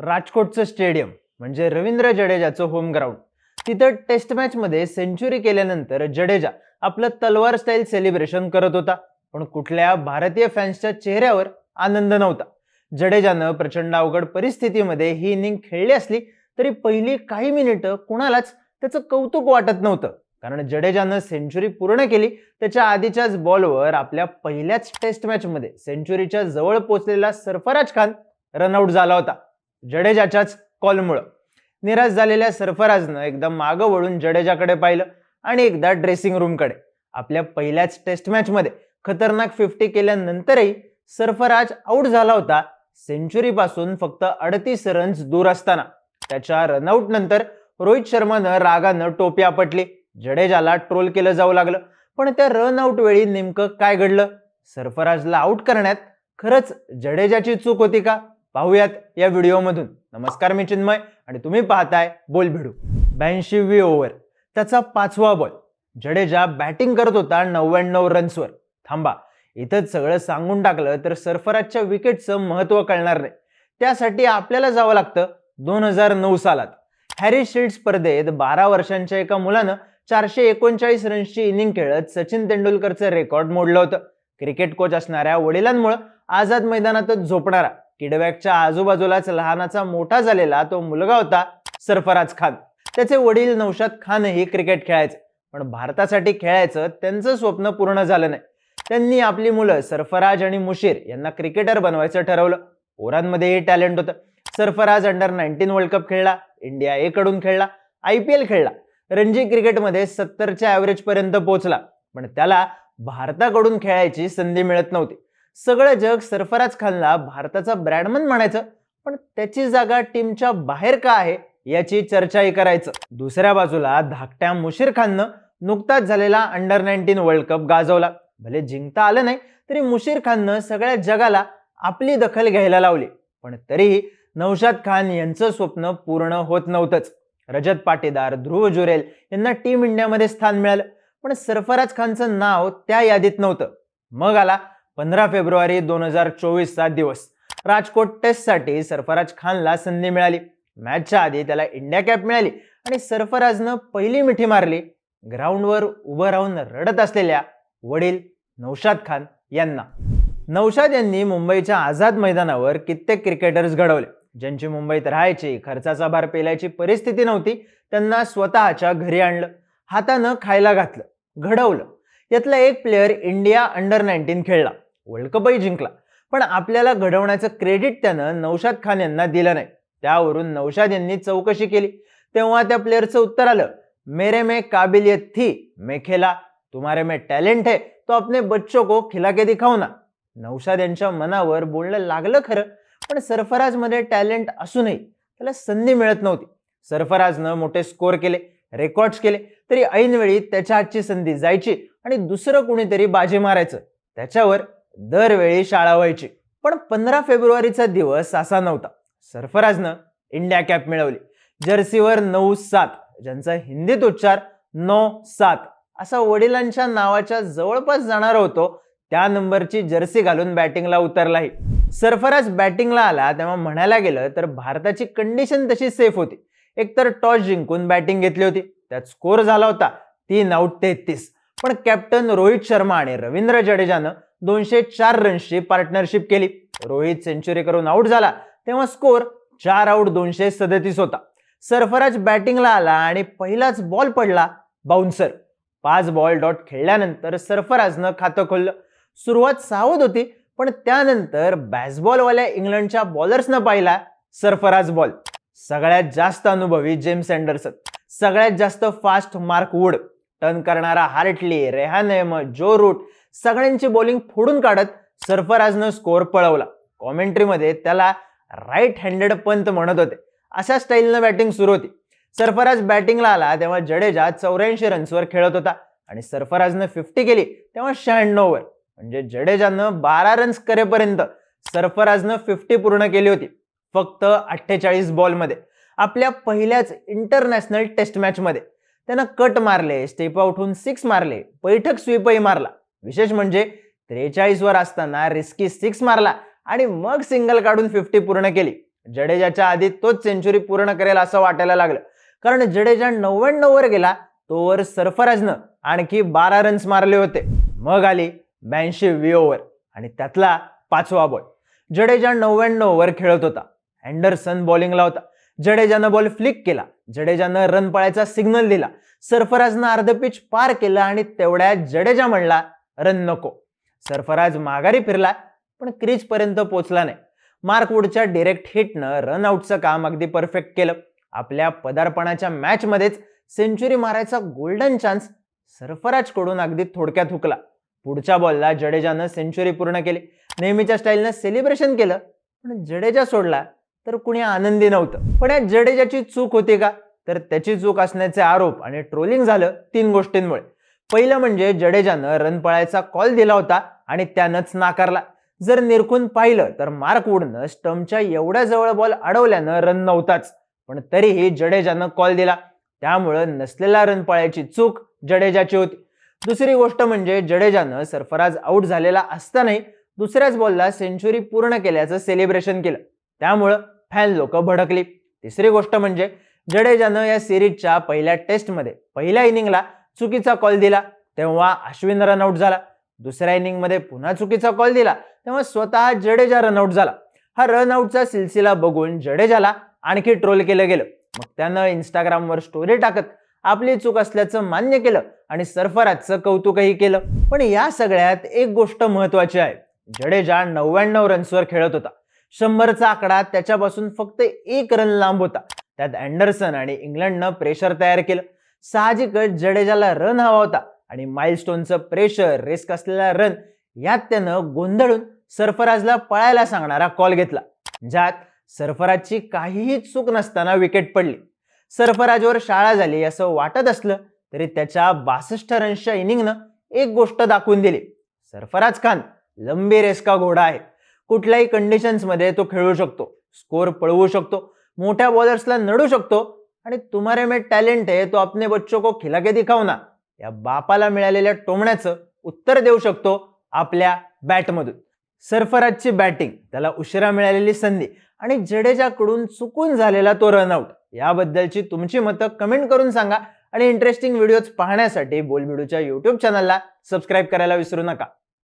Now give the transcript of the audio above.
राजकोटचं stadium म्हणजे रवींद्र जडेजाचं home ground तिथं टेस्ट मॅचमध्ये सेंचुरी केल्यानंतर जडेजा आपलं तलवार स्टाईल सेलिब्रेशन करत होता. पण कुठल्या भारतीय फॅन्सच्या चेहऱ्यावर आनंद नव्हता. जडेजानं प्रचंड अवघड परिस्थितीमध्ये ही इनिंग खेळली असली तरी पहिली काही मिनिटं कुणालाच त्याचं कौतुक वाटत नव्हतं. कारण जडेजानं सेंचुरी पूर्ण केली त्याच्या आधीच्याच बॉलवर आपल्या पहिल्याच टेस्ट मॅचमध्ये सेंचुरीच्या जवळ पोचलेला सरफराज खान रनआउट झाला होता. जडेजाच्याच कॉलमुळं. निराश झालेल्या सरफराजनं एकदा मागं वळून जडेजाकडे पाहिलं आणि एकदा ड्रेसिंग रूमकडे. आपल्या पहिल्याच टेस्ट मॅचमध्ये खतरनाक फिफ्टी केल्यानंतरही सरफराज आऊट झाला होता सेंचुरीपासून फक्त अडतीस रन्स दूर असताना. त्याच्या रनआउट नंतर रोहित शर्मानं रागानं टोपी आपटली जडेजाला ट्रोल केलं जाऊ लागलं. पण त्या रनआउट वेळी नेमकं काय घडलं? सरफराजला आऊट करण्यात खरंच जडेजाची चूक होती का? पाहूयात या व्हिडिओमधून. नमस्कार मी चिन्मय आणि तुम्ही पाहताय बोल भिडू. ब्याऐंशीवी ओव्हर त्याचा पाचवा बॉल. जडेजा बॅटिंग करत होता नव्याण्णव रन्सवर थांबा. इथंच सगळं सांगून टाकलं तर सरफराजच्या विकेटचं महत्त्व कळणार नाही. त्यासाठी आपल्याला जावं लागतं दोन हजार नऊ सालात. हॅरी शिल्ड स्पर्धेत बारा वर्षांच्या एका मुलानं चारशे एकोणचाळीस रन्सची इनिंग खेळत सचिन तेंडुलकरचं रेकॉर्ड मोडलं होतं. क्रिकेट कोच असणाऱ्या वडिलांमुळं आझाद मैदानातच झोपणारा. किडबॅकच्या आजूबाजूलाच लहानाचा मोठा झालेला तो मुलगा होता सरफराज खान. त्याचे वडील नौशाद खानही क्रिकेट खेळायचे. पण भारतासाठी खेळायचं त्यांचं स्वप्न पूर्ण झालं नाही. त्यांनी आपली मुलं सरफराज आणि मुशीर यांना क्रिकेटर बनवायचं ठरवलं. पोरांमध्येही टॅलेंट होतं. Sarfaraz under nineteen world cup खेळला इंडिया ए कडून खेळला आय पी एल खेळला. रणजी क्रिकेटमध्ये सत्तरच्या ॲव्हरेजपर्यंत पोहोचला. पण त्याला भारताकडून खेळायची संधी मिळत नव्हती. सगळं जग सरफराज खानला भारताचा ब्रॅडमन म्हणायचं पण त्याची जागा टीमच्या बाहेर का आहे याची चर्चाही करायचं. दुसऱ्या बाजूला धाकट्या मुशीर खाननं नुकताच झालेला अंडर नाईन्टीन वर्ल्ड कप गाजवला. भले जिंकता आलं नाही तरी मुशीर खाननं सगळ्या जगाला आपली दखल घ्यायला लावली. पण तरीही नौशाद खान यांचं स्वप्न पूर्ण होत नव्हतंच. रजत पाटीदार ध्रुव जुरेल यांना टीम इंडियामध्ये स्थान मिळालं. पण सरफराज खानचं नाव त्या यादीत नव्हतं. मग आला पंधरा फेब्रुवारी दोन हजार चोवीसचा दिवस. राजकोट टेस्टसाठी सरफराज खानला संधी मिळाली. मॅचच्या आधी त्याला इंडिया कॅप मिळाली आणि सरफराजनं पहिली मिठी मारली. ग्राउंडवर उभं राहून रडत असलेल्या वडील नौशाद खान यांना. नौशाद यांनी मुंबईच्या आझाद मैदानावर कित्येक क्रिकेटर्स घडवले. ज्यांची मुंबईत राहायची खर्चाचा भार पेलायची परिस्थिती नव्हती त्यांना स्वतःच्या घरी आणलं. हातानं खायला घातलं. घडवलं. यातला एक प्लेअर इंडिया अंडर नाईन्टीन खेळला. वर्ल्ड कपही जिंकला. पण आपल्याला घडवण्याचं क्रेडिट त्यानं नौशाद खान यांना दिलं नाही. त्यावरून नौशाद यांनी चौकशी केली. तेव्हा त्या प्लेअरचं उत्तर आलं. मेरे में काबिलियत थी मैं खेला. तुम्हारे में टॅलेंट है. तो अपने बच्चों को खिला के दिखाऊ ना. नौशाद यांच्या मनावर बोलणं लागलं खरं पण सरफराजमध्ये टॅलेंट असूनही त्याला संधी मिळत नव्हती. सरफराजनं मोठे स्कोर केले रेकॉर्ड्स केले तरी ऐनवेळी त्याच्या हातची संधी जायची आणि दुसरं कुणीतरी बाजी मारायचं. त्याच्यावर दरवेळी शाळा व्हायची. पण पंधरा फेब्रुवारीचा दिवस असा नव्हता. सरफराजनं इंडिया कॅप मिळवली. जर्सीवर नऊ सात ज्यांचा हिंदीत उच्चार नौ सात असा वडिलांच्या नावाच्या जवळपास जाणार होतो त्या नंबरची जर्सी घालून बॅटिंगला उतरलाही. सरफराज बॅटिंगला आला तेव्हा म्हणायला गेलं तर भारताची कंडिशन तशी सेफ होती. एकतर टॉस जिंकून बॅटिंग घेतली होती. त्यात स्कोर झाला होता. तीन आऊट तेहतीस. पण कॅप्टन रोहित शर्मा आणि रवींद्र जडेजानं दोनशे चार रन्सची पार्टनरशिप केली. रोहित सेंचुरी करून आऊट झाला. तेव्हा स्कोर चार आऊट दोनशे सदतीस होता. सरफराज बॅटिंगला आला आणि पहिलाच बॉल पडला बाउन्सर पाच बॉल डॉट खेळल्यानंतर सरफराजनं खातं खोललं. सुरुवात सावध होती पण त्यानंतर बॅसबॉलवाल्या इंग्लंडच्या बॉलर्सनं पाहिला सरफराज बॉल सगळ्यात जास्त अनुभवी जेम्स अँडरसन सगळ्यात जास्त फास्ट मार्क वुड. टर्न करणारा Hartley Rehan Ahmed Joe Root सगळ्यांची बॉलिंग फोडून काढत सरफराजनं स्कोअर पळवला. कॉमेंट्रीमध्ये त्याला राईट हँडेड पंत म्हणत होते. अशा स्टाईलनं बॅटिंग सुरू होती. सरफराज बॅटिंगला आला तेव्हा जडेजा चौऱ्याऐंशी रन्सवर खेळत होता. आणि सरफराजनं फिफ्टी केली तेव्हा शहाण्णववर म्हणजे जडेजानं बारा रन्स करेपर्यंत सरफराजनं फिफ्टी पूर्ण केली होती. फक्त अठ्ठेचाळीस बॉलमध्ये आपल्या पहिल्याच इंटरनॅशनल टेस्ट मॅचमध्ये त्यानं कट मारले स्टेप उठून सिक्स मारले बैठक स्वीपही मारला. विशेष म्हणजे त्रेचाळीसवर असताना रिस्की सिक्स मारला आणि मग सिंगल काढून फिफ्टी पूर्ण केली. जडेजाच्या आधी तोच सेंचुरी पूर्ण करेल असं वाटायला लागलं. कारण जडेजा नव्याण्णव वर गेला तोवर सरफराजनं आणखी बारा रन्स मारले होते. मग आली ब्याऐंशी वी ओव्हर आणि त्यातला पाचवा बॉल जडेजा नव्याण्णववर खेळत होता. अँडरसन बॉलिंगला होता. जडेजानं बॉल फ्लिक केला. जडेजानं रन पळायचा सिग्नल दिला. सरफराजनं अर्ध पिच पार केलं आणि तेवढ्यात जडेजा म्हणला रन नको. सरफराज माघारी फिरला पण क्रीजपर्यंत पोचला नाही. मार्कवूडच्या डिरेक्ट हिटनं रन आउटचं काम अगदी परफेक्ट केलं. आपल्या पदार्पणाच्या मॅचमध्येच सेंचुरी मारायचा गोल्डन चान्स सरफराजकडून अगदी थोडक्यात हुकला. पुढच्या बॉलला जडेजानं सेंचुरी पूर्ण केली. नेहमीच्या स्टाईलनं सेलिब्रेशन केलं पण जडेजा सोडला तर कुणी आनंदी नव्हतं. पण या जडेजाची चूक होती का? तर त्याची चूक असण्याचे आरोप आणि ट्रोलिंग झालं तीन गोष्टींमुळे. पहिलं म्हणजे जडेजानं रन पळायचा कॉल दिला होता आणि त्यानंच नाकारला. जर निरखून पाहिलं तर मार्क वुडनं स्टम्पच्या एवढ्या जवळ बॉल अडवल्यानं रन नव्हताच. पण तरीही जडेजानं कॉल दिला. त्यामुळं नसलेला रन पळायची चूक जडेजाची होती. दुसरी गोष्ट म्हणजे जडेजानं सरफराज आऊट झालेला असतानाही दुसऱ्याच बॉलला सेंचुरी पूर्ण केल्याचं सेलिब्रेशन केलं. त्यामुळं फॅन लोक भडकली. तिसरी गोष्ट म्हणजे जडेजानं या सिरीजच्या पहिल्या टेस्टमध्ये पहिल्या इनिंगला चुकीचा कॉल दिला तेव्हा अश्विन रनआउट झाला. दुसऱ्या इनिंगमध्ये पुन्हा चुकीचा कॉल दिला तेव्हा स्वतः जडेजा रनआउट झाला. हा रनआउटचा सिलसिला बघून जडेजाला आणखी ट्रोल केलं गेलं. मग त्यानं इंस्टाग्रामवर स्टोरी टाकत आपली चूक असल्याचं मान्य केलं आणि सरफराजचं कौतुकही केलं. पण या सगळ्यात एक गोष्ट महत्वाची आहे. जडेजा नव्याण्णव रन्सवर खेळत होता. शंभरचा आकडा त्याच्यापासून फक्त एक रन लांब होता. त्यात अँडरसन आणि इंग्लंडनं प्रेशर तयार केलं. साहजिकच जडेजाला रन हवा होता. आणि माइलस्टोनचं प्रेशर रिस्क असलेला रन यात त्यानं गोंधळून सरफराजला पळायला सांगणारा कॉल घेतला. ज्यात सरफराजची काहीही चूक नसताना विकेट पडली. सरफराजवर शाळा झाली असं वाटत असलं तरी त्याच्या बासष्ट रन्सच्या इनिंगनं एक गोष्ट दाखवून दिली. सरफराज खान लंबी रेस्का घोडा आहे. कुठल्याही कंडिशन्समध्ये तो खेळू शकतो. स्कोर पळवू शकतो. मोठ्या बॉलर्सला नडू शकतो. आणि तुम्हारे में टॅलेंट आहे तो अपने बच्चों को खिला के दिखाव ना. या बापाला मिळालेल्या टोमण्याचं उत्तर देऊ शकतो आपल्या बॅटमधून सरफराजची बॅटिंग त्याला उशिरा मिळालेली संधी आणि जडेजाकडून चुकून झालेला तो रनआउट याबद्दलची तुमची मतं कमेंट करून सांगा आणि इंटरेस्टिंग व्हिडिओज पाहण्यासाठी बोलबिडूच्या युट्यूब चॅनलला सबस्क्राईब करायला विसरू नका.